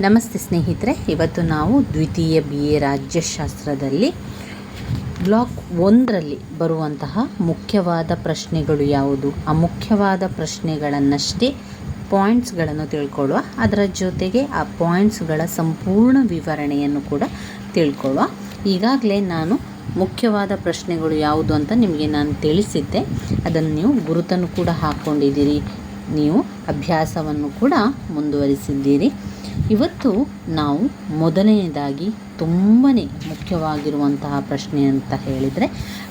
ನಮಸ್ತೆ ಸ್ನೇಹಿತರೆ, ಇವತ್ತು ನಾವು ದ್ವಿತೀಯ ಬಿ ಎ ರಾಜ್ಯಶಾಸ್ತ್ರದಲ್ಲಿ ಬ್ಲಾಕ್ ಒಂದರಲ್ಲಿ ಬರುವಂತಹ ಮುಖ್ಯವಾದ ಪ್ರಶ್ನೆಗಳು ಯಾವುದು? ಆ ಮುಖ್ಯವಾದ ಪ್ರಶ್ನೆಗಳನ್ನಷ್ಟೇ ಪಾಯಿಂಟ್ಸ್ಗಳನ್ನು ತಿಳ್ಕೊಳ್ಳುವ, ಅದರ ಜೊತೆಗೆ ಆ ಪಾಯಿಂಟ್ಸ್ಗಳ ಸಂಪೂರ್ಣ ವಿವರಣೆಯನ್ನು ಕೂಡ ತಿಳ್ಕೊಳ್ಳುವ. ಈಗಾಗಲೇ ನಾನು ಮುಖ್ಯವಾದ ಪ್ರಶ್ನೆಗಳು ಯಾವುದು ಅಂತ ನಿಮಗೆ ನಾನು ತಿಳಿಸಿದ್ದೆ. ಅದನ್ನು ನೀವು ಗುರುತನ್ನು ಕೂಡ ಹಾಕ್ಕೊಂಡಿದ್ದೀರಿ. ನೀವು ಅಭ್ಯಾಸವನ್ನು ಕೂಡ ಮುಂದುವರಿಸಿದ್ದೀರಿ. ಇವತ್ತು ನಾವು ಮೊದಲನೇದಾಗಿ ತುಂಬಾ ಮುಖ್ಯವಾಗಿರುವಂತಹ ಪ್ರಶ್ನೆ ಅಂತ ಹೇಳಿದರೆ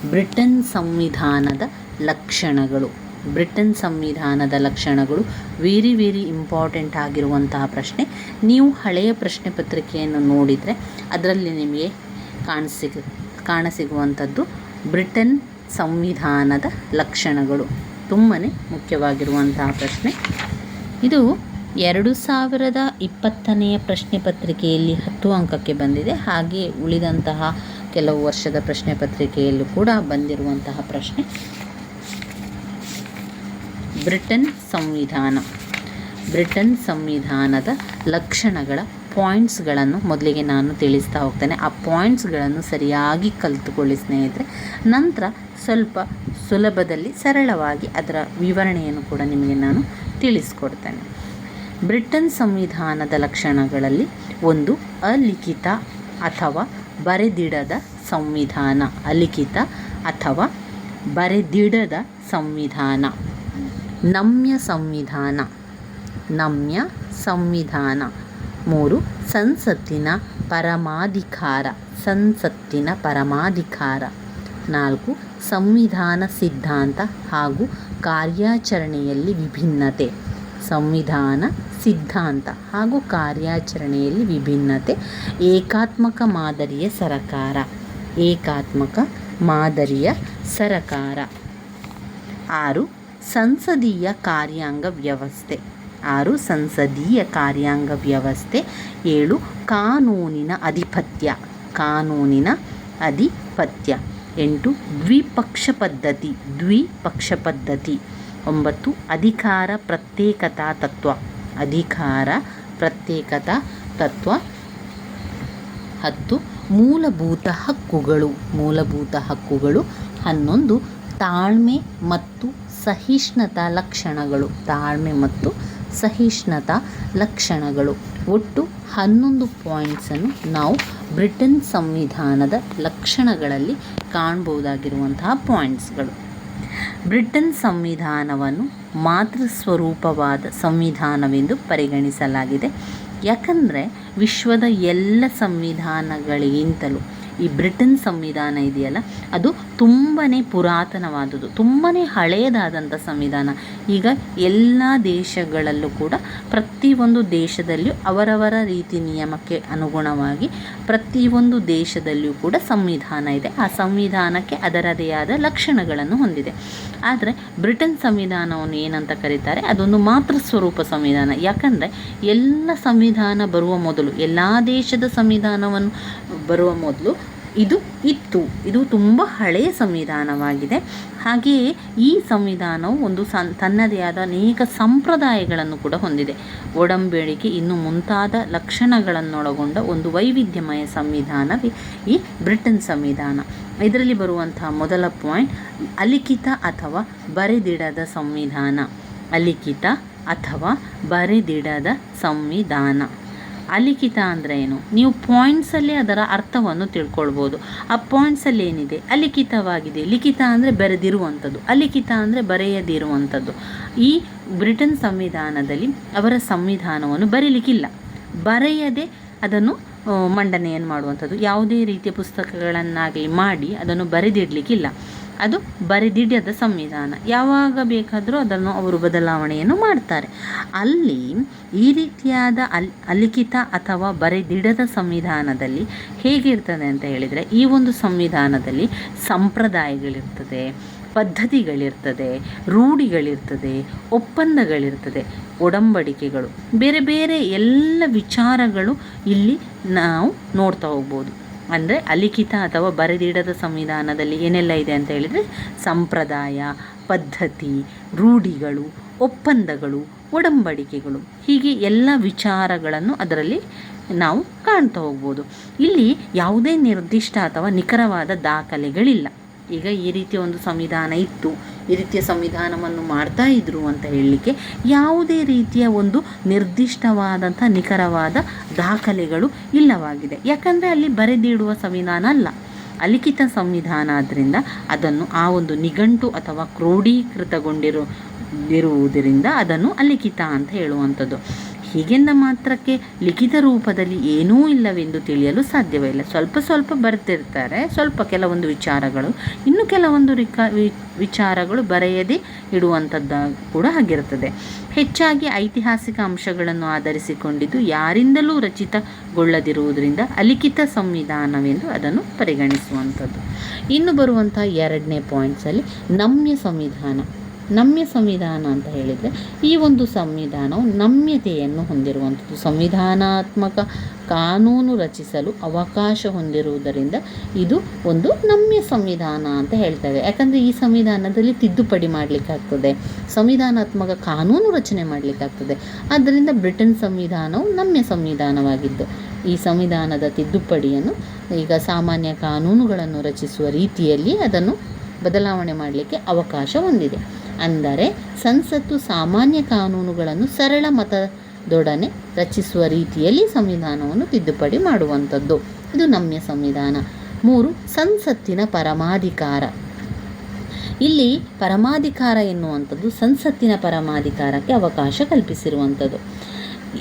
ಬ್ರಿಟನ್ ಸಂವಿಧಾನದ ಲಕ್ಷಣಗಳು. ಬ್ರಿಟನ್ ಸಂವಿಧಾನದ ಲಕ್ಷಣಗಳು ವೆರಿ ವೆರಿ ಇಂಪಾರ್ಟೆಂಟ್ ಆಗಿರುವಂತಹ ಪ್ರಶ್ನೆ. ನೀವು ಹಳೆಯ ಪ್ರಶ್ನೆ ಪತ್ರಿಕೆಯನ್ನು ನೋಡಿದರೆ ಅದರಲ್ಲಿ ನಿಮಗೆ ಕಾಣಸಿಗ, ಕಾಣಸಿಗುವಂಥದ್ದು ಬ್ರಿಟನ್ ಸಂವಿಧಾನದ ಲಕ್ಷಣಗಳು. ತುಂಬಾ ಮುಖ್ಯವಾಗಿರುವಂತಹ ಪ್ರಶ್ನೆ. ಇದು ಎರಡು ಸಾವಿರದ ಇಪ್ಪತ್ತನೆಯ ಪ್ರಶ್ನೆ ಪತ್ರಿಕೆಯಲ್ಲಿ ಹತ್ತು ಅಂಕಕ್ಕೆ ಬಂದಿದೆ. ಹಾಗೆ ಉಳಿದಂತಹ ಕೆಲವು ವರ್ಷದ ಪ್ರಶ್ನೆ ಪತ್ರಿಕೆಯಲ್ಲೂ ಕೂಡ ಬಂದಿರುವಂತಹ ಪ್ರಶ್ನೆ. ಬ್ರಿಟನ್ ಸಂವಿಧಾನ. ಬ್ರಿಟನ್ ಸಂವಿಧಾನದ ಲಕ್ಷಣಗಳ ಪಾಯಿಂಟ್ಸ್ಗಳನ್ನು ಮೊದಲಿಗೆ ನಾನು ತಿಳಿಸ್ತಾ ಹೋಗ್ತೇನೆ. ಆ ಪಾಯಿಂಟ್ಸ್ಗಳನ್ನು ಸರಿಯಾಗಿ ಕಲಿತುಕೊಳ್ಳಿ ಸ್ನೇಹಿತರೆ. ನಂತರ ಸ್ವಲ್ಪ ಸುಲಭದಲ್ಲಿ ಸರಳವಾಗಿ ಅದರ ವಿವರಣೆಯನ್ನು ಕೂಡ ನಿಮಗೆ ನಾನು ತಿಳಿಸ್ಕೊಡ್ತೇನೆ. ಬ್ರಿಟನ್ ಸಂವಿಧಾನದ ಲಕ್ಷಣಗಳಲ್ಲಿ ಒಂದು ಅಲಿಖಿತ ಅಥವಾ ಬರೆದಿಡದ ಸಂವಿಧಾನ. ಅಲಿಖಿತ ಅಥವಾ ಬರೆದಿಡದ ಸಂವಿಧಾನ. ನಮ್ಯ ಸಂವಿಧಾನ. ನಮ್ಯ ಸಂವಿಧಾನ. ಮೂರು, ಸಂಸತ್ತಿನ ಪರಮಾಧಿಕಾರ. ಸಂಸತ್ತಿನ ಪರಮಾಧಿಕಾರ. ನಾಲ್ಕು, ಸಂವಿಧಾನ ಸಿದ್ಧಾಂತ ಹಾಗೂ ಕಾರ್ಯಾಚರಣೆಯಲ್ಲಿ ವಿಭಿನ್ನತೆ. ಸಂವಿಧಾನ ಸಿದ್ಧಾಂತ ಹಾಗೂ ಕಾರ್ಯಾಚರಣೆಯಲ್ಲಿ ವಿಭಿನ್ನತೆ, ಏಕಾತ್ಮಕ ಮಾದರಿಯ ಸರಕಾರ, ಏಕಾತ್ಮಕ ಮಾದರಿಯ ಸರಕಾರ. ಆರು, ಸಂಸದೀಯ ಕಾರ್ಯಾಂಗ ವ್ಯವಸ್ಥೆ. ಆರು, ಸಂಸದೀಯ ಕಾರ್ಯಾಂಗ ವ್ಯವಸ್ಥೆ. ಏಳು, ಕಾನೂನಿನ ಅಧಿಪತ್ಯ. ಕಾನೂನಿನ ಅಧಿಪತ್ಯ. ಎಂಟು, ದ್ವಿಪಕ್ಷ ಪದ್ಧತಿ. ದ್ವಿಪಕ್ಷ ಪದ್ಧತಿ. ಒಂಬತ್ತು, ಅಧಿಕಾರ ಪ್ರತ್ಯೇಕತಾ ತತ್ವ. ಅಧಿಕಾರ, ಪ್ರತ್ಯೇಕತಾ, ತತ್ವ. ಹತ್ತು, ಮೂಲಭೂತ ಹಕ್ಕುಗಳು. ಮೂಲಭೂತ ಹಕ್ಕುಗಳು ಹನ್ನೊಂದು, ತಾಳ್ಮೆ ಮತ್ತು ಸಹಿಷ್ಣುತಾ ಲಕ್ಷಣಗಳು. ತಾಳ್ಮೆ ಮತ್ತು ಸಹಿಷ್ಣುತಾ ಲಕ್ಷಣಗಳು. ಒಟ್ಟು ಹನ್ನೊಂದು ಪಾಯಿಂಟ್ಸನ್ನು ನಾವು ಬ್ರಿಟನ್ ಸಂವಿಧಾನದ ಲಕ್ಷಣಗಳಲ್ಲಿ ಕಾಣ್ಬೋದಾಗಿರುವಂತಹ ಪಾಯಿಂಟ್ಸ್ಗಳು ಬ್ರಿಟನ್ ಸಂವಿಧಾನವನ್ನು ಮಾತೃ ಸ್ವರೂಪವಾದ ಸಂವಿಧಾನವೆಂದು ಪರಿಗಣಿಸಲಾಗಿದೆ. ಯಾಕಂದರೆ ವಿಶ್ವದ ಎಲ್ಲ ಸಂವಿಧಾನಗಳಿಗಿಂತಲೂ ಈ ಬ್ರಿಟನ್ ಸಂವಿಧಾನ ಇದೆಯಲ್ಲ, ಅದು ತುಂಬಾ ಪುರಾತನವಾದುದು ತುಂಬಾ ಹಳೆಯದಾದಂಥ ಸಂವಿಧಾನ. ಈಗ ಎಲ್ಲ ದೇಶಗಳಲ್ಲೂ ಕೂಡ ಪ್ರತಿಯೊಂದು ದೇಶದಲ್ಲಿಯೂ ಅವರವರ ರೀತಿ ನಿಯಮಕ್ಕೆ ಅನುಗುಣವಾಗಿ ಪ್ರತಿಯೊಂದು ದೇಶದಲ್ಲಿಯೂ ಕೂಡ ಸಂವಿಧಾನ ಇದೆ. ಆ ಸಂವಿಧಾನಕ್ಕೆ ಅದರದೇ ಆದ ಲಕ್ಷಣಗಳನ್ನು ಹೊಂದಿದೆ. ಆದರೆ ಬ್ರಿಟನ್ ಸಂವಿಧಾನವನ್ನು ಏನಂತ ಕರೀತಾರೆ? ಅದೊಂದು ಮಾತೃ ಸ್ವರೂಪ ಸಂವಿಧಾನ. ಯಾಕಂದರೆ ಎಲ್ಲ ಸಂವಿಧಾನ ಬರುವ ಮೊದಲು, ಎಲ್ಲ ದೇಶದ ಸಂವಿಧಾನವನ್ನು ಬರುವ ಮೊದಲು ಇದು ಇತ್ತು. ಇದು ತುಂಬ ಹಳೆಯ ಸಂವಿಧಾನವಾಗಿದೆ. ಹಾಗೆಯೇ ಈ ಸಂವಿಧಾನವು ಒಂದು ಸನ್, ತನ್ನದೇ ಆದ ಅನೇಕ ಸಂಪ್ರದಾಯಗಳನ್ನು ಕೂಡ ಹೊಂದಿದೆ. ಒಡಂಬಡಿಕೆ, ಇನ್ನು ಮುಂತಾದ ಲಕ್ಷಣಗಳನ್ನೊಳಗೊಂಡ ಒಂದು ವೈವಿಧ್ಯಮಯ ಸಂವಿಧಾನವೇ ಈ ಬ್ರಿಟನ್ ಸಂವಿಧಾನ. ಇದರಲ್ಲಿ ಬರುವಂತಹ ಮೊದಲ ಪಾಯಿಂಟ್, ಅಲಿಖಿತ ಅಥವಾ ಬರೆದಿಡದ ಸಂವಿಧಾನ. ಅಲಿಖಿತ ಅಥವಾ ಬರೆದಿಡದ ಸಂವಿಧಾನ. ಅಲಿಖಿತ ಅಂದರೆ ಏನು? ನೀವು ಪಾಯಿಂಟ್ಸಲ್ಲೇ ಅದರ ಅರ್ಥವನ್ನು ತಿಳ್ಕೊಳ್ಬೋದು. ಆ ಪಾಯಿಂಟ್ಸಲ್ಲಿ ಏನಿದೆ? ಅಲಿಖಿತವಾಗಿದೆ. ಲಿಖಿತ ಅಂದರೆ ಬರೆದಿರುವಂಥದ್ದು. ಅಲಿಖಿತ ಅಂದರೆ ಬರೆಯದಿರುವಂಥದ್ದು. ಈ ಬ್ರಿಟನ್ ಸಂವಿಧಾನದಲ್ಲಿ ಅವರ ಸಂವಿಧಾನವನ್ನು ಬರೀಲಿಕ್ಕಿಲ್ಲ. ಬರೆಯದೆ ಅದನ್ನು ಮಂಡನೆಯನ್ನು ಮಾಡುವಂಥದ್ದು. ಯಾವುದೇ ರೀತಿಯ ಪುಸ್ತಕಗಳನ್ನಾಗಲಿ ಮಾಡಿ ಅದನ್ನು ಬರೆದಿಡಲಿಕ್ಕಿಲ್ಲ. ಅದು ಬರೆದಿಡದ ಸಂವಿಧಾನ. ಯಾವಾಗ ಬೇಕಾದರೂ ಅದನ್ನು ಅವರು ಬದಲಾವಣೆಯನ್ನು ಮಾಡ್ತಾರೆ. ಅಲ್ಲಿ ಈ ರೀತಿಯಾದ ಅಲ್, ಅಲಿಖಿತ ಅಥವಾ ಬರೆದಿಡದ ಸಂವಿಧಾನದಲ್ಲಿ ಹೇಗಿರ್ತದೆ ಅಂತ ಹೇಳಿದರೆ, ಈ ಒಂದು ಸಂವಿಧಾನದಲ್ಲಿ ಸಂಪ್ರದಾಯಗಳಿರ್ತದೆ, ಪದ್ಧತಿಗಳಿರ್ತದೆ, ರೂಢಿಗಳಿರ್ತದೆ, ಒಪ್ಪಂದಗಳಿರ್ತದೆ, ಒಡಂಬಡಿಕೆಗಳು. ಬೇರೆ ಬೇರೆ ಎಲ್ಲ ವಿಚಾರಗಳು ಇಲ್ಲಿ ನಾವು ನೋಡ್ತಾ ಹೋಗ್ಬೋದು. ಅಂದರೆ ಅಲಿಖಿತ ಅಥವಾ ಬರೆದಿಡದ ಸಂವಿಧಾನದಲ್ಲಿ ಏನೆಲ್ಲ ಇದೆ ಅಂತ ಹೇಳಿದರೆ ಸಂಪ್ರದಾಯ, ಪದ್ಧತಿ, ರೂಢಿಗಳು, ಒಪ್ಪಂದಗಳು, ಒಡಂಬಡಿಕೆಗಳು ಹೀಗೆ ಎಲ್ಲ ವಿಚಾರಗಳನ್ನು ಅದರಲ್ಲಿ ನಾವು ಕಾಣ್ತಾ ಹೋಗ್ಬೋದು. ಇಲ್ಲಿ ಯಾವುದೇ ನಿರ್ದಿಷ್ಟ ಅಥವಾ ನಿಖರವಾದ ದಾಖಲೆಗಳಿಲ್ಲ. ಈಗ ಈ ರೀತಿಯ ಒಂದು ಸಂವಿಧಾನ ಇತ್ತು. ಈ ರೀತಿಯ ಸಂವಿಧಾನವನ್ನು ಮಾಡ್ತಾ ಇದ್ರು ಅಂತ ಹೇಳಲಿಕ್ಕೆ ಯಾವುದೇ ರೀತಿಯ ಒಂದು ನಿರ್ದಿಷ್ಟವಾದಂಥ ನಿಖರವಾದ ದಾಖಲೆಗಳು ಇಲ್ಲವಾಗಿದೆ. ಯಾಕಂದರೆ ಅಲ್ಲಿ ಬರೆದಿಡುವ ಸಂವಿಧಾನ ಅಲ್ಲ. ಅಲಿಖಿತ ಸಂವಿಧಾನ ಆದ್ದರಿಂದ ಅದನ್ನು ಆ ಒಂದು ನಿಘಂಟು ಅಥವಾ ಕ್ರೋಢೀಕೃತಗೊಂಡಿರೋ ಇರುವುದರಿಂದ ಅದನ್ನು ಅಲಿಖಿತ ಅಂತ ಹೇಳುವಂಥದ್ದು. ಹೀಗೆಂದ ಮಾತ್ರಕ್ಕೆ ಲಿಖಿತ ರೂಪದಲ್ಲಿ ಏನೂ ಇಲ್ಲವೆಂದು ತಿಳಿಯಲು ಸಾಧ್ಯವಿಲ್ಲ. ಸ್ವಲ್ಪ ಸ್ವಲ್ಪ ಬರ್ತಿರ್ತಾರೆ. ಸ್ವಲ್ಪ ಕೆಲವೊಂದು ವಿಚಾರಗಳು, ಇನ್ನು ಕೆಲವೊಂದು ರಿಕ ವಿಚಾರಗಳು ಬರೆಯದೇ ಇಡುವಂಥದ್ದು ಕೂಡ ಆಗಿರುತ್ತದೆ ಹೆಚ್ಚಾಗಿ ಐತಿಹಾಸಿಕ ಅಂಶಗಳನ್ನು ಆಧರಿಸಿಕೊಂಡಿದ್ದು ಯಾರಿಂದಲೂ ರಚಿತಗೊಳ್ಳದಿರುವುದರಿಂದ ಅಲಿಖಿತ ಸಂವಿಧಾನವೆಂದು ಅದನ್ನು ಪರಿಗಣಿಸುವಂಥದ್ದು. ಇನ್ನು ಬರುವಂಥ ಎರಡನೇ ಪಾಯಿಂಟ್ಸಲ್ಲಿ ನಮ್ಯ ಸಂವಿಧಾನ. ನಮ್ಯ ಸಂವಿಧಾನ ಅಂತ ಹೇಳಿದರೆ ಈ ಒಂದು ಸಂವಿಧಾನವು ನಮ್ಯತೆಯನ್ನು ಹೊಂದಿರುವಂಥದ್ದು. ಸಂವಿಧಾನಾತ್ಮಕ ಕಾನೂನು ರಚಿಸಲು ಅವಕಾಶ ಹೊಂದಿರುವುದರಿಂದ ಇದು ಒಂದು ನಮ್ಯ ಸಂವಿಧಾನ ಅಂತ ಹೇಳ್ತೇವೆ. ಯಾಕಂದರೆ ಈ ಸಂವಿಧಾನದಲ್ಲಿ ತಿದ್ದುಪಡಿ ಮಾಡಲಿಕ್ಕಾಗ್ತದೆ ಸಂವಿಧಾನಾತ್ಮಕ ಕಾನೂನು ರಚನೆ ಮಾಡಲಿಕ್ಕಾಗ್ತದೆ ಆದ್ದರಿಂದ ಬ್ರಿಟನ್ ಸಂವಿಧಾನವು ನಮ್ಯ ಸಂವಿಧಾನವಾಗಿದ್ದು, ಈ ಸಂವಿಧಾನದ ತಿದ್ದುಪಡಿಯನ್ನು ಈಗ ಸಾಮಾನ್ಯ ಕಾನೂನುಗಳನ್ನು ರಚಿಸುವ ರೀತಿಯಲ್ಲಿ ಅದನ್ನು ಬದಲಾವಣೆ ಮಾಡಲಿಕ್ಕೆ ಅವಕಾಶ ಹೊಂದಿದೆ. ಅಂದರೆ ಸಂಸತ್ತು ಸಾಮಾನ್ಯ ಕಾನೂನುಗಳನ್ನು ಸರಳ ಮತದೊಡನೆ ರಚಿಸುವ ರೀತಿಯಲ್ಲಿ ಸಂವಿಧಾನವನ್ನು ತಿದ್ದುಪಡಿ ಮಾಡುವಂಥದ್ದು. ಇದು ನಮ್ಯ ಸಂವಿಧಾನ. ಮೂರು, ಸಂಸತ್ತಿನ ಪರಮಾಧಿಕಾರ. ಇಲ್ಲಿ ಪರಮಾಧಿಕಾರ ಎನ್ನುವಂಥದ್ದು ಸಂಸತ್ತಿನ ಪರಮಾಧಿಕಾರಕ್ಕೆ ಅವಕಾಶ ಕಲ್ಪಿಸಿರುವಂಥದ್ದು.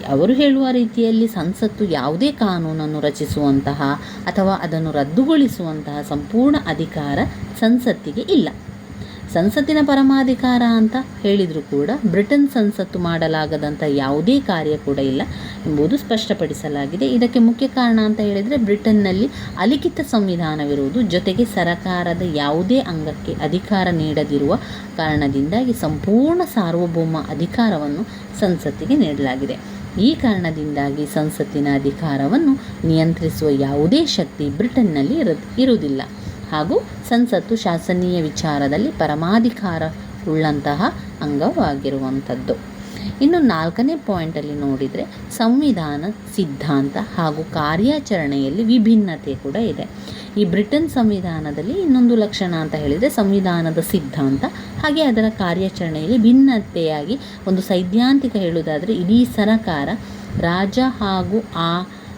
ಅವರು ಹೇಳುವ ರೀತಿಯಲ್ಲಿ ಸಂಸತ್ತು ಯಾವುದೇ ಕಾನೂನನ್ನು ರಚಿಸುವಂತಹ ಅಥವಾ ಅದನ್ನು ರದ್ದುಗೊಳಿಸುವಂತಹ ಸಂಪೂರ್ಣ ಅಧಿಕಾರ ಸಂಸತ್ತಿಗೆ ಇಲ್ಲ. ಸಂಸತ್ತಿನ ಪರಮಾಧಿಕಾರ ಅಂತ ಹೇಳಿದರೂ ಕೂಡ ಬ್ರಿಟನ್ ಸಂಸತ್ತು ಮಾಡಲಾಗದಂಥ ಯಾವುದೇ ಕಾರ್ಯ ಕೂಡ ಇಲ್ಲ ಎಂಬುದು ಸ್ಪಷ್ಟಪಡಿಸಲಾಗಿದೆ. ಇದಕ್ಕೆ ಮುಖ್ಯ ಕಾರಣ ಅಂತ ಹೇಳಿದರೆ ಬ್ರಿಟನ್ನಲ್ಲಿ ಅಲಿಖಿತ ಸಂವಿಧಾನವಿರುವುದು ಜೊತೆಗೆ ಸರಕಾರದ ಯಾವುದೇ ಅಂಗಕ್ಕೆ ಅಧಿಕಾರ ನೀಡದಿರುವ ಕಾರಣದಿಂದಾಗಿ ಸಂಪೂರ್ಣ ಸಾರ್ವಭೌಮ ಅಧಿಕಾರವನ್ನು ಸಂಸತ್ತಿಗೆ ನೀಡಲಾಗಿದೆ. ಈ ಕಾರಣದಿಂದಾಗಿ ಸಂಸತ್ತಿನ ಅಧಿಕಾರವನ್ನು ನಿಯಂತ್ರಿಸುವ ಯಾವುದೇ ಶಕ್ತಿ ಬ್ರಿಟನ್ನಲ್ಲಿ ಇರು ಇರುವುದಿಲ್ಲ. ಹಾಗೂ ಸಂಸತ್ತು ಶಾಸನೀಯ ವಿಚಾರದಲ್ಲಿ ಪರಮಾಧಿಕಾರ ಉಳ್ಳಂತಹ ಅಂಗವಾಗಿರುವಂಥದ್ದು. ಇನ್ನು ನಾಲ್ಕನೇ ಪಾಯಿಂಟಲ್ಲಿ ನೋಡಿದರೆ ಸಂವಿಧಾನ ಸಿದ್ಧಾಂತ ಹಾಗೂ ಕಾರ್ಯಾಚರಣೆಯಲ್ಲಿ ವಿಭಿನ್ನತೆ ಕೂಡ ಇದೆ. ಈ ಬ್ರಿಟನ್ ಸಂವಿಧಾನದಲ್ಲಿ ಇನ್ನೊಂದು ಲಕ್ಷಣ ಅಂತ ಹೇಳಿದರೆ ಸಂವಿಧಾನದ ಸಿದ್ಧಾಂತ ಹಾಗೆ ಅದರ ಕಾರ್ಯಾಚರಣೆಯಲ್ಲಿ ಭಿನ್ನತೆಯಾಗಿ ಒಂದು ಸೈದ್ಧಾಂತಿಕ ಹೇಳುವುದಾದರೆ ಇಡೀ ಸರಕಾರ ರಾಜ ಹಾಗೂ ಆ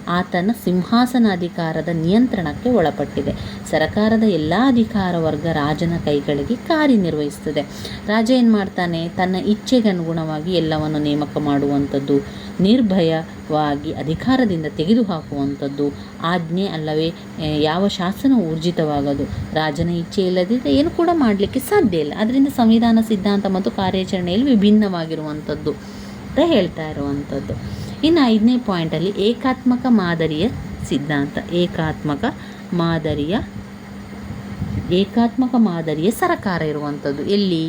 ಆತನ ಸಿಂಹಾಸನಾಧಿಕಾರದ ನಿಯಂತ್ರಣಕ್ಕೆ ಒಳಪಟ್ಟಿದೆ. ಸರಕಾರದ ಎಲ್ಲ ಅಧಿಕಾರ ವರ್ಗ ರಾಜನ ಕೈಗಳಿಗೆ ಕಾರ್ಯನಿರ್ವಹಿಸ್ತದೆ ರಾಜ ಏನು ಮಾಡ್ತಾನೆ? ತನ್ನ ಇಚ್ಛೆಗೆ ಅನುಗುಣವಾಗಿ ಎಲ್ಲವನ್ನು ನೇಮಕ ಮಾಡುವಂಥದ್ದು, ನಿರ್ಭಯವಾಗಿ ಅಧಿಕಾರದಿಂದ ತೆಗೆದುಹಾಕುವಂಥದ್ದು. ಆಜ್ಞೆ ಅಲ್ಲವೇ ಯಾವ ಶಾಸನ ಊರ್ಜಿತವಾಗದು. ರಾಜನ ಇಚ್ಛೆ ಇಲ್ಲದಿದ್ದರೆ ಏನು ಕೂಡ ಮಾಡಲಿಕ್ಕೆ ಸಾಧ್ಯ ಇಲ್ಲ. ಅದರಿಂದ ಸಂವಿಧಾನ ಸಿದ್ಧಾಂತ ಮತ್ತು ಕಾರ್ಯಾಚರಣೆಯಲ್ಲಿ ವಿಭಿನ್ನವಾಗಿರುವಂಥದ್ದು ಅಂತ ಹೇಳ್ತಾ ಇರುವಂಥದ್ದು. ಇನ್ನು ಐದನೇ ಪಾಯಿಂಟಲ್ಲಿ ಏಕಾತ್ಮಕ ಮಾದರಿಯ ಸಿದ್ಧಾಂತ. ಏಕಾತ್ಮಕ ಮಾದರಿಯ ಏಕಾತ್ಮಕ ಮಾದರಿಯ ಸರಕಾರ ಇರುವಂಥದ್ದು. ಎಲ್ಲಿ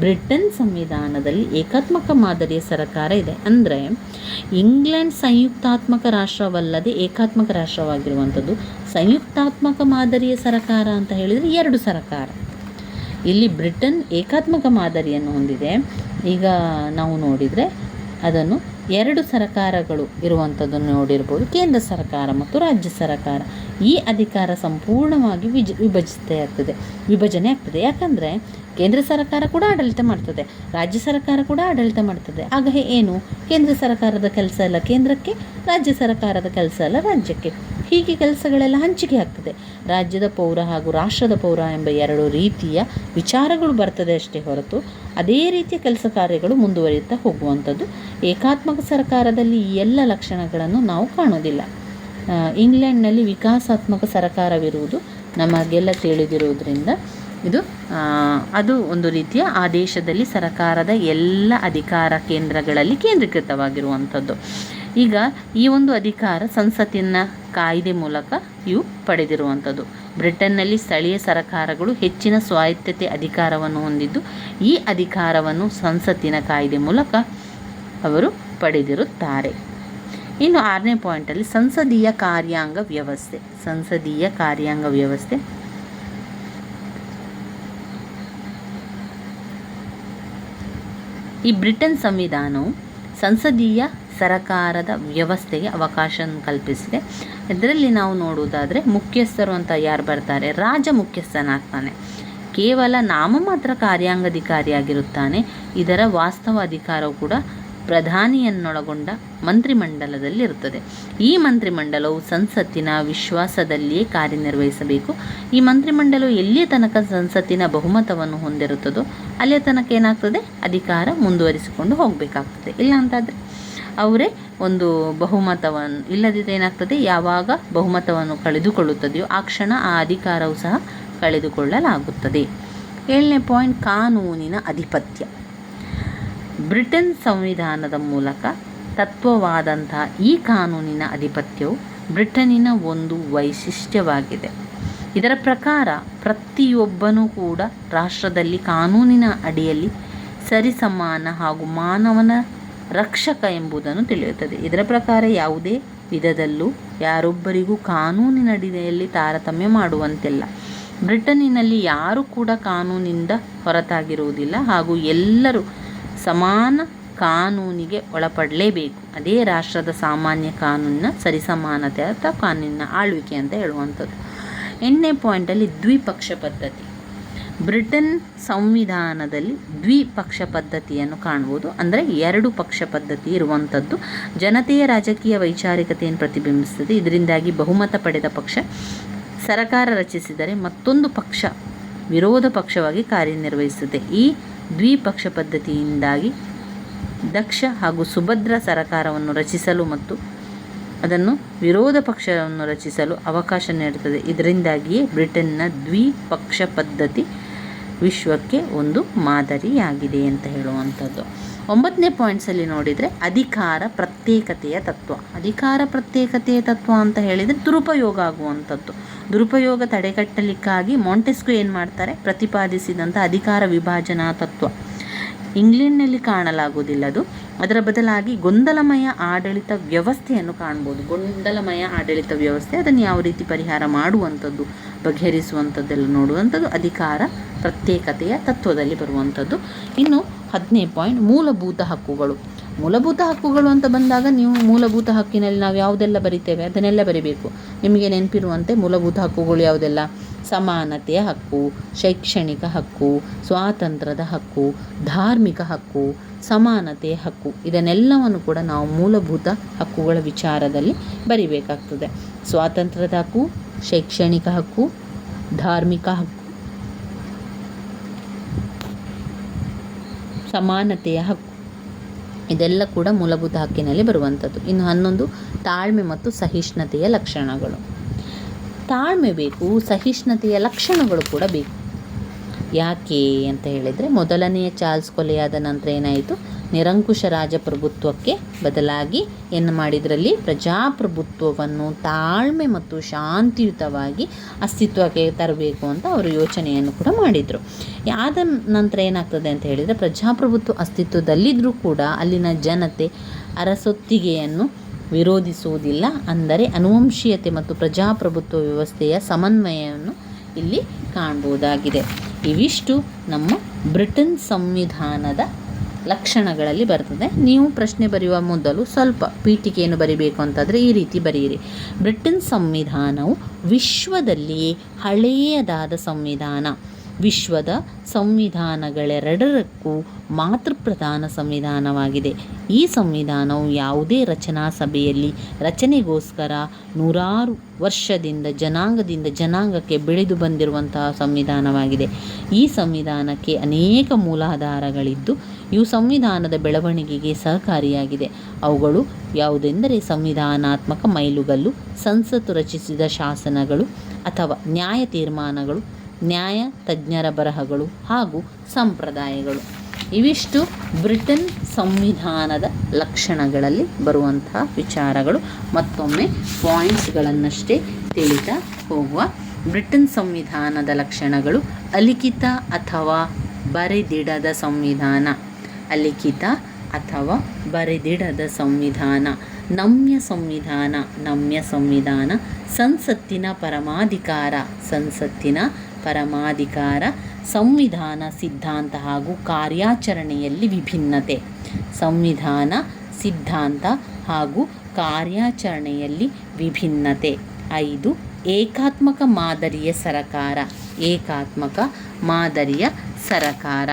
ಬ್ರಿಟನ್ ಸಂವಿಧಾನದಲ್ಲಿ ಏಕಾತ್ಮಕ ಮಾದರಿಯ ಸರಕಾರ ಇದೆ. ಅಂದರೆ ಇಂಗ್ಲೆಂಡ್ ಸಂಯುಕ್ತಾತ್ಮಕ ರಾಷ್ಟ್ರವಲ್ಲದೆ ಏಕಾತ್ಮಕ ರಾಷ್ಟ್ರವಾಗಿರುವಂಥದ್ದು. ಸಂಯುಕ್ತಾತ್ಮಕ ಮಾದರಿಯ ಸರಕಾರ ಅಂತ ಹೇಳಿದರೆ ಎರಡು ಸರಕಾರ. ಇಲ್ಲಿ ಬ್ರಿಟನ್ ಏಕಾತ್ಮಕ ಮಾದರಿಯನ್ನು ಹೊಂದಿದೆ. ಈಗ ನಾವು ನೋಡಿದರೆ ಅದನ್ನು ಎರಡು ಸರಕಾರಗಳು ಇರುವಂಥದ್ದನ್ನು ನೋಡಿರ್ಬೋದು, ಕೇಂದ್ರ ಸರ್ಕಾರ ಮತ್ತು ರಾಜ್ಯ ಸರ್ಕಾರ. ಈ ಅಧಿಕಾರ ಸಂಪೂರ್ಣವಾಗಿ ವಿಜ ವಿಭಜಿಸ್ತಾ ಆಗ್ತದೆ, ವಿಭಜನೆ ಆಗ್ತದೆ. ಯಾಕಂದರೆ ಕೇಂದ್ರ ಸರ್ಕಾರ ಕೂಡ ಆಡಳಿತ ಮಾಡ್ತದೆ, ರಾಜ್ಯ ಸರ್ಕಾರ ಕೂಡ ಆಡಳಿತ ಮಾಡ್ತದೆ. ಆಗ ಏನು? ಕೇಂದ್ರ ಸರ್ಕಾರದ ಕೆಲಸ ಎಲ್ಲ ಕೇಂದ್ರಕ್ಕೆ, ರಾಜ್ಯ ಸರ್ಕಾರದ ಕೆಲಸ ಎಲ್ಲ ರಾಜ್ಯಕ್ಕೆ. ಹೀಗೆ ಕೆಲಸಗಳೆಲ್ಲ ಹಂಚಿಕೆ ಆಗ್ತದೆ. ರಾಜ್ಯದ ಪೌರ ಹಾಗೂ ರಾಷ್ಟ್ರದ ಪೌರ ಎಂಬ ಎರಡು ರೀತಿಯ ವಿಚಾರಗಳು ಬರ್ತದೆ ಅಷ್ಟೇ ಹೊರತು ಅದೇ ರೀತಿಯ ಕೆಲಸ ಕಾರ್ಯಗಳು ಮುಂದುವರಿಯುತ್ತಾ ಹೋಗುವಂಥದ್ದು. ಏಕಾತ್ಮಕ ಸರ್ಕಾರದಲ್ಲಿ ಈ ಎಲ್ಲ ಲಕ್ಷಣಗಳನ್ನು ನಾವು ಕಾಣೋದಿಲ್ಲ. ಇಂಗ್ಲೆಂಡ್ನಲ್ಲಿ ವಿಕಾಸಾತ್ಮಕ ಸರ್ಕಾರವಿರುವುದು ನಮಗೆಲ್ಲ ತಿಳಿದಿರುವುದರಿಂದ ಇದು ಅದು ಒಂದು ರೀತಿಯ ಆ ದೇಶದಲ್ಲಿ ಸರಕಾರದ ಎಲ್ಲ ಅಧಿಕಾರ ಕೇಂದ್ರಗಳಲ್ಲಿ ಕೇಂದ್ರೀಕೃತವಾಗಿರುವಂಥದ್ದು. ಈಗ ಈ ಒಂದು ಅಧಿಕಾರ ಸಂಸತ್ತಿನ ಕಾಯ್ದೆ ಮೂಲಕ ಇವು ಪಡೆದಿರುವಂಥದ್ದು. ಬ್ರಿಟನ್ನಲ್ಲಿ ಸ್ಥಳೀಯ ಸರಕಾರಗಳು ಹೆಚ್ಚಿನ ಸ್ವಾಯತ್ತತೆ ಅಧಿಕಾರವನ್ನು ಹೊಂದಿದ್ದು, ಈ ಅಧಿಕಾರವನ್ನು ಸಂಸತ್ತಿನ ಕಾಯ್ದೆ ಮೂಲಕ ಅವರು ಪಡೆದಿರುತ್ತಾರೆ. ಇನ್ನು ಆರನೇ ಪಾಯಿಂಟಲ್ಲಿ ಸಂಸದೀಯ ಕಾರ್ಯಾಂಗ ವ್ಯವಸ್ಥೆ. ಸಂಸದೀಯ ಕಾರ್ಯಾಂಗ ವ್ಯವಸ್ಥೆ. ಈ ಬ್ರಿಟನ್ ಸಂವಿಧಾನವು ಸಂಸದೀಯ ಸರಕಾರದ ವ್ಯವಸ್ಥೆಗೆ ಅವಕಾಶ ಕಲ್ಪಿಸಿದೆ. ಇದರಲ್ಲಿ ನಾವು ನೋಡುವುದಾದರೆ ಮುಖ್ಯಸ್ಥರು ಅಂತ ಯಾರು ಬರ್ತಾರೆ? ರಾಜ ಮುಖ್ಯಸ್ಥನಾಗ್ತಾನೆ. ಕೇವಲ ನಾಮ ಮಾತ್ರ ಕಾರ್ಯಾಂಗಾಧಿಕಾರಿಯಾಗಿರುತ್ತಾನೆ. ಇದರ ವಾಸ್ತವ ಅಧಿಕಾರವು ಕೂಡ ಪ್ರಧಾನಿಯನ್ನೊಳಗೊಂಡ ಮಂತ್ರಿಮಂಡಲದಲ್ಲಿರುತ್ತದೆ. ಈ ಮಂತ್ರಿಮಂಡಲವು ಸಂಸತ್ತಿನ ವಿಶ್ವಾಸದಲ್ಲಿಯೇ ಕಾರ್ಯನಿರ್ವಹಿಸಬೇಕು. ಈ ಮಂತ್ರಿಮಂಡಲವು ಎಲ್ಲಿಯ ತನಕ ಸಂಸತ್ತಿನ ಬಹುಮತವನ್ನು ಹೊಂದಿರುತ್ತದೋ ಅಲ್ಲಿಯ ತನಕ ಏನಾಗ್ತದೆ? ಅಧಿಕಾರ ಮುಂದುವರಿಸಿಕೊಂಡು ಹೋಗಬೇಕಾಗ್ತದೆ. ಇಲ್ಲ ಅಂತಾದರೆ ಅವರೇ ಒಂದು ಬಹುಮತವನ್ನು ಇಲ್ಲದಿದ್ದರೆ ಏನಾಗ್ತದೆ? ಯಾವಾಗ ಬಹುಮತವನ್ನು ಕಳೆದುಕೊಳ್ಳುತ್ತದೆಯೋ ಆ ಕ್ಷಣ ಆ ಅಧಿಕಾರವು ಸಹ ಕಳೆದುಕೊಳ್ಳಲಾಗುತ್ತದೆ. ಏಳನೇ ಪಾಯಿಂಟ್, ಕಾನೂನಿನ ಅಧಿಪತ್ಯ. ಬ್ರಿಟನ್ ಸಂವಿಧಾನದ ಮೂಲಕ ತತ್ವವಾದಂತಹ ಈ ಕಾನೂನಿನ ಅಧಿಪತ್ಯವು ಬ್ರಿಟನ್ನಿನ ಒಂದು ವೈಶಿಷ್ಟ್ಯವಾಗಿದೆ. ಇದರ ಪ್ರಕಾರ ಪ್ರತಿಯೊಬ್ಬನೂ ಕೂಡ ರಾಷ್ಟ್ರದಲ್ಲಿ ಕಾನೂನಿನ ಅಡಿಯಲ್ಲಿ ಸರಿಸಮಾನ ಹಾಗೂ ಮಾನವನ ರಕ್ಷಕ ಎಂಬುದನ್ನು ತಿಳಿಯುತ್ತದೆ. ಇದರ ಪ್ರಕಾರ ಯಾವುದೇ ವಿಧದಲ್ಲೂ ಯಾರೊಬ್ಬರಿಗೂ ಕಾನೂನಿನ ಅಡಿಯಲ್ಲಿ ತಾರತಮ್ಯ ಮಾಡುವಂತಿಲ್ಲ. ಬ್ರಿಟನ್ನಿನಲ್ಲಿ ಯಾರೂ ಕೂಡ ಕಾನೂನಿಂದ ಹೊರತಾಗಿರುವುದಿಲ್ಲ ಹಾಗೂ ಎಲ್ಲರೂ ಸಮಾನ ಕಾನೂನಿಗೆ ಒಳಪಡಲೇಬೇಕು. ಅದೇ ರಾಷ್ಟ್ರದ ಸಾಮಾನ್ಯ ಕಾನೂನಿನ ಸರಿಸಮಾನತೆ ಅಥವಾ ಕಾನೂನಿನ ಆಳ್ವಿಕೆ ಅಂತ ಹೇಳುವಂಥದ್ದು. ಎಂಟನೇ ಪಾಯಿಂಟಲ್ಲಿ ದ್ವಿಪಕ್ಷ ಪದ್ಧತಿ. ಬ್ರಿಟನ್ ಸಂವಿಧಾನದಲ್ಲಿ ದ್ವಿಪಕ್ಷ ಪದ್ಧತಿಯನ್ನು ಕಾಣ್ಬೋದು ಅಂದರೆ ಎರಡು ಪಕ್ಷ ಪದ್ಧತಿ ಇರುವಂಥದ್ದು ಜನತೆಯ ರಾಜಕೀಯ ವೈಚಾರಿಕತೆಯನ್ನು ಪ್ರತಿಬಿಂಬಿಸುತ್ತದೆ. ಇದರಿಂದಾಗಿ ಬಹುಮತ ಪಡೆದ ಪಕ್ಷ ಸರಕಾರ ರಚಿಸಿದರೆ ಮತ್ತೊಂದು ಪಕ್ಷ ವಿರೋಧ ಪಕ್ಷವಾಗಿ ಕಾರ್ಯನಿರ್ವಹಿಸುತ್ತದೆ. ಈ ದ್ವಿಪಕ್ಷ ಪದ್ಧತಿಯಿಂದಾಗಿ ದಕ್ಷ ಹಾಗೂ ಸುಭದ್ರ ಸರಕಾರವನ್ನು ರಚಿಸಲು ಮತ್ತು ಅದನ್ನು ವಿರೋಧ ಪಕ್ಷವನ್ನು ರಚಿಸಲು ಅವಕಾಶ ನೀಡುತ್ತದೆ. ಇದರಿಂದಾಗಿಯೇ ಬ್ರಿಟನ್ನ ದ್ವಿಪಕ್ಷ ಪದ್ಧತಿ ವಿಶ್ವಕ್ಕೆ ಒಂದು ಮಾದರಿಯಾಗಿದೆ ಅಂತ ಹೇಳುವಂಥದ್ದು. ಒಂಬತ್ತನೇ ಪಾಯಿಂಟ್ಸಲ್ಲಿ ನೋಡಿದರೆ ಅಧಿಕಾರ ಪ್ರತ್ಯೇಕತೆಯ ತತ್ವ. ಅಧಿಕಾರ ಪ್ರತ್ಯೇಕತೆಯ ತತ್ವ ಅಂತ ಹೇಳಿದರೆ ದುರುಪಯೋಗ ಆಗುವಂಥದ್ದು. ದುರುಪಯೋಗ ತಡೆಗಟ್ಟಲಿಕ್ಕಾಗಿ ಮಾಂಟೆಸ್ಕೋ ಏನು ಮಾಡ್ತಾರೆ? ಪ್ರತಿಪಾದಿಸಿದಂಥ ಅಧಿಕಾರ ವಿಭಾಜನಾ ತತ್ವ. ಇಂಗ್ಲೆಂಡ್ನಲ್ಲಿ ಕಾಣಲಾಗುವುದಿಲ್ಲ ಅದು. ಅದರ ಬದಲಾಗಿ ಗೊಂದಲಮಯ ಆಡಳಿತ ವ್ಯವಸ್ಥೆಯನ್ನು ಕಾಣ್ಬೋದು. ಗೊಂದಲಮಯ ಆಡಳಿತ ವ್ಯವಸ್ಥೆ ಅದನ್ನು ಯಾವ ರೀತಿ ಪರಿಹಾರ ಮಾಡುವಂಥದ್ದು, ಬಗೆಹರಿಸುವಂಥದ್ದೆಲ್ಲ ನೋಡುವಂಥದ್ದು, ಅಧಿಕಾರ, ಪ್ರತ್ಯೇಕತೆಯ ತತ್ವದಲ್ಲಿ ಬರುವಂಥದ್ದು. ಇನ್ನು ಹದಿನೈದು ಪಾಯಿಂಟ್ ಮೂಲಭೂತ ಹಕ್ಕುಗಳು. ಮೂಲಭೂತ ಹಕ್ಕುಗಳು ಅಂತ ಬಂದಾಗ ನೀವು ಮೂಲಭೂತ ಹಕ್ಕಿನಲ್ಲಿ ನಾವು ಯಾವುದೆಲ್ಲ ಬರಿತೇವೆ? ಅದನ್ನೆಲ್ಲ ಬರಿಬೇಕು. ನಿಮಗೆ ನೆನಪಿರುವಂತೆ ಮೂಲಭೂತ ಹಕ್ಕುಗಳು ಯಾವುದೆಲ್ಲ? ಸಮಾನತೆಯ ಹಕ್ಕು, ಶೈಕ್ಷಣಿಕ ಹಕ್ಕು, ಸ್ವಾತಂತ್ರ್ಯದ ಹಕ್ಕು, ಧಾರ್ಮಿಕ ಹಕ್ಕು ಸಮಾನತೆಯ ಹಕ್ಕು. ಇದನ್ನೆಲ್ಲವನ್ನು ಕೂಡ ನಾವು ಮೂಲಭೂತ ಹಕ್ಕುಗಳ ವಿಚಾರದಲ್ಲಿ ಬರಿಬೇಕಾಗ್ತದೆ. ಸ್ವಾತಂತ್ರ್ಯದ ಹಕ್ಕು, ಶೈಕ್ಷಣಿಕ ಹಕ್ಕು, ಧಾರ್ಮಿಕ ಹಕ್ಕು. ಸಮಾನತೆಯ ಹಕ್ಕು. ಇದೆಲ್ಲ ಕೂಡ ಮೂಲಭೂತ ಹಕ್ಕಿನಲ್ಲಿ ಬರುವಂಥದ್ದು. ಇನ್ನು ಹನ್ನೊಂದು, ತಾಳ್ಮೆ ಮತ್ತು ಸಹಿಷ್ಣುತೆಯ ಲಕ್ಷಣಗಳು. ತಾಳ್ಮೆ ಬೇಕು, ಸಹಿಷ್ಣುತೆಯ ಲಕ್ಷಣಗಳು ಕೂಡ ಬೇಕು. ಯಾಕೆ ಅಂತ ಹೇಳಿದರೆ, ಮೊದಲನೆಯ ಚಾರ್ಲ್ಸ್ ಕೊಲೆಯಾದ ನಂತರ ಏನಾಯಿತು? ನಿರಂಕುಶ ರಾಜಪ್ರಭುತ್ವಕ್ಕೆ ಬದಲಾಗಿ ಏನು ಮಾಡಿದ್ರಲ್ಲಿ? ಪ್ರಜಾಪ್ರಭುತ್ವವನ್ನು ತಾಳ್ಮೆ ಮತ್ತು ಶಾಂತಿಯುತವಾಗಿ ಅಸ್ತಿತ್ವಕ್ಕೆ ತರಬೇಕು ಅಂತ ಅವರು ಯೋಚನೆಯನ್ನು ಕೂಡ ಮಾಡಿದರು. ಆದ ನಂತರ ಏನಾಗ್ತದೆ ಅಂತ ಹೇಳಿದರೆ, ಪ್ರಜಾಪ್ರಭುತ್ವ ಅಸ್ತಿತ್ವದಲ್ಲಿದ್ದರೂ ಕೂಡ ಅಲ್ಲಿನ ಜನತೆ ಅರಸೊತ್ತಿಗೆಯನ್ನು ವಿರೋಧಿಸುವುದಿಲ್ಲ. ಅಂದರೆ ಅನುವಂಶೀಯತೆ ಮತ್ತು ಪ್ರಜಾಪ್ರಭುತ್ವ ವ್ಯವಸ್ಥೆಯ ಸಮನ್ವಯವನ್ನು ಇಲ್ಲಿ ಕಾಣ್ಬೋದಾಗಿದೆ. ಇವಿಷ್ಟು ನಮ್ಮ ಬ್ರಿಟನ್ ಸಂವಿಧಾನದ ಲಕ್ಷಣಗಳಲ್ಲಿ ಬರ್ತದೆ. ನೀವು ಪ್ರಶ್ನೆ ಬರೆಯುವ ಮೊದಲು ಸ್ವಲ್ಪ ಪೀಠಿಕೆಯನ್ನು ಬರಿಬೇಕು ಅಂತಾದರೆ ಈ ರೀತಿ ಬರೆಯಿರಿ. ಬ್ರಿಟನ್ ಸಂವಿಧಾನವು ವಿಶ್ವದಲ್ಲಿಯೇ ಹಳೆಯದಾದ ಸಂವಿಧಾನ. ವಿಶ್ವದ ಸಂವಿಧಾನಗಳೆರಡರಕ್ಕೂ ಮಾತೃಪ್ರಧಾನ ಸಂವಿಧಾನವಾಗಿದೆ. ಈ ಸಂವಿಧಾನವು ಯಾವುದೇ ರಚನಾ ಸಭೆಯಲ್ಲಿ ರಚನೆಗೋಸ್ಕರ ನೂರಾರು ವರ್ಷದಿಂದ ಜನಾಂಗದಿಂದ ಜನಾಂಗಕ್ಕೆ ಬೆಳೆದು ಬಂದಿರುವಂತಹ ಸಂವಿಧಾನವಾಗಿದೆ. ಈ ಸಂವಿಧಾನಕ್ಕೆ ಅನೇಕ ಮೂಲಾಧಾರಗಳಿದ್ದು, ಇವು ಸಂವಿಧಾನದ ಬೆಳವಣಿಗೆಗೆ ಸಹಕಾರಿಯಾಗಿದೆ. ಅವುಗಳು ಯಾವುದೆಂದರೆ ಸಂವಿಧಾನಾತ್ಮಕ ಮೈಲುಗಲ್ಲು, ಸಂಸತ್ತು ರಚಿಸಿದ ಶಾಸನಗಳು ಅಥವಾ ನ್ಯಾಯ ತೀರ್ಮಾನಗಳು ನ್ಯಾಯ ತಜ್ಞರ ಬರಹಗಳು ಹಾಗೂ ಸಂಪ್ರದಾಯಗಳು. ಇವಿಷ್ಟು ಬ್ರಿಟನ್ ಸಂವಿಧಾನದ ಲಕ್ಷಣಗಳಲ್ಲಿ ಬರುವಂತಹ ವಿಚಾರಗಳು. ಮತ್ತೊಮ್ಮೆ ಪಾಯಿಂಟ್ಸ್ಗಳನ್ನಷ್ಟೇ ತಿಳಿತಾ ಹೋಗುವ. ಬ್ರಿಟನ್ ಸಂವಿಧಾನದ ಲಕ್ಷಣಗಳು ಅಲಿಖಿತ ಅಥವಾ ಬರೆದಿಡದ ಸಂವಿಧಾನ. ಅಲಿಖಿತ ಅಥವಾ ಬರೆದಿಡದ ಸಂವಿಧಾನ. ನಮ್ಯ ಸಂವಿಧಾನ ನಮ್ಯ ಸಂವಿಧಾನ. ಸಂಸತ್ತಿನ ಪರಮಾಧಿಕಾರ, ಸಂಸತ್ತಿನ ಪರಮಾಧಿಕಾರ, ಸಂವಿಧಾನ ಸಿದ್ಧಾಂತ ಹಾಗೂ ಕಾರ್ಯಾಚರಣೆಯಲ್ಲಿ ವಿಭಿನ್ನತೆ. ಸಂವಿಧಾನ, ಸಿದ್ಧಾಂತ ಹಾಗೂ ಕಾರ್ಯಾಚರಣೆಯಲ್ಲಿ ವಿಭಿನ್ನತೆ. ಐದು, ಏಕಾತ್ಮಕ ಮಾದರಿಯ ಸರಕಾರ, ಏಕಾತ್ಮಕ ಮಾದರಿಯ ಸರಕಾರ.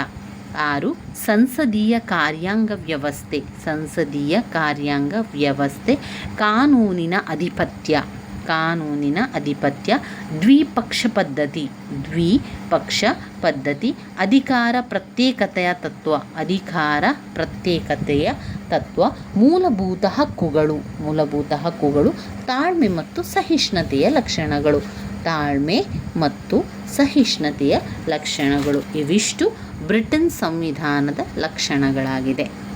ಆರು, ಸಂಸದೀಯ ಕಾರ್ಯಾಂಗ ವ್ಯವಸ್ಥೆ, ಸಂಸದೀಯ ಕಾರ್ಯಾಂಗ ವ್ಯವಸ್ಥೆ, ಕಾನೂನಿನ ಅಧಿಪತ್ಯ. ಕಾನೂನಿನ ಅಧಿಪತ್ಯ ದ್ವಿಪಕ್ಷ ಪದ್ಧತಿ. ದ್ವಿಪಕ್ಷ ಪದ್ಧತಿ ಅಧಿಕಾರ ಪ್ರತ್ಯೇಕತೆಯ ತತ್ವ. ಅಧಿಕಾರ ಪ್ರತ್ಯೇಕತೆಯ ತತ್ವ ಮೂಲಭೂತ ಹಕ್ಕುಗಳು. ಮೂಲಭೂತ ಹಕ್ಕುಗಳು ತಾಳ್ಮೆ ಮತ್ತು ಸಹಿಷ್ಣುತೆಯ ಲಕ್ಷಣಗಳು. ತಾಳ್ಮೆ ಮತ್ತು ಸಹಿಷ್ಣುತೆಯ ಲಕ್ಷಣಗಳು. ಇವಿಷ್ಟು ಬ್ರಿಟನ್ ಸಂವಿಧಾನದ ಲಕ್ಷಣಗಳಾಗಿದೆ.